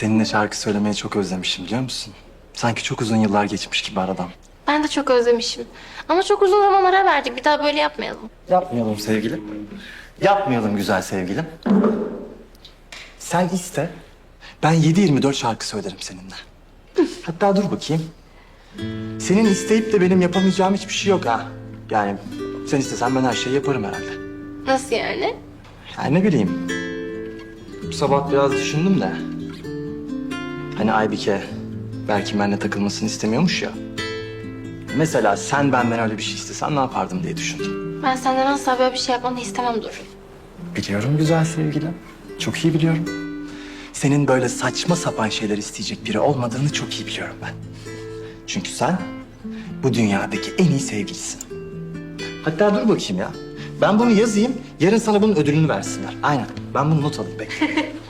Seninle şarkı söylemeyi çok özlemişim biliyor musun? Sanki çok uzun yıllar geçmiş gibi aradan. Ben de çok özlemişim. Ama çok uzun zaman ara verdik. Bir daha böyle yapmayalım. Yapmayalım sevgilim. Yapmayalım güzel sevgilim. Sen iste. Ben 7-24 şarkı söylerim seninle. Hatta dur bakayım. Senin isteyip de benim yapamayacağım hiçbir şey yok ha. Yani sen istesen ben her şeyi yaparım herhalde. Nasıl yani? Yani ne bileyim. Bu sabah biraz düşündüm de. Hani Aybike belki benimle takılmasını istemiyormuş ya. Mesela sen benden öyle bir şey istesen ne yapardım diye düşündüm. Ben senden asla böyle bir şey yapmanı istemem Dur. Biliyorum güzel sevgilim. Çok iyi biliyorum. Senin böyle saçma sapan şeyler isteyecek biri olmadığını çok iyi biliyorum ben. Çünkü sen bu dünyadaki en iyi sevgilisin. Hatta dur bakayım ya. Ben bunu yazayım, yarın sana bunun ödülünü versinler. Aynen. Ben bunu not alayım bekle.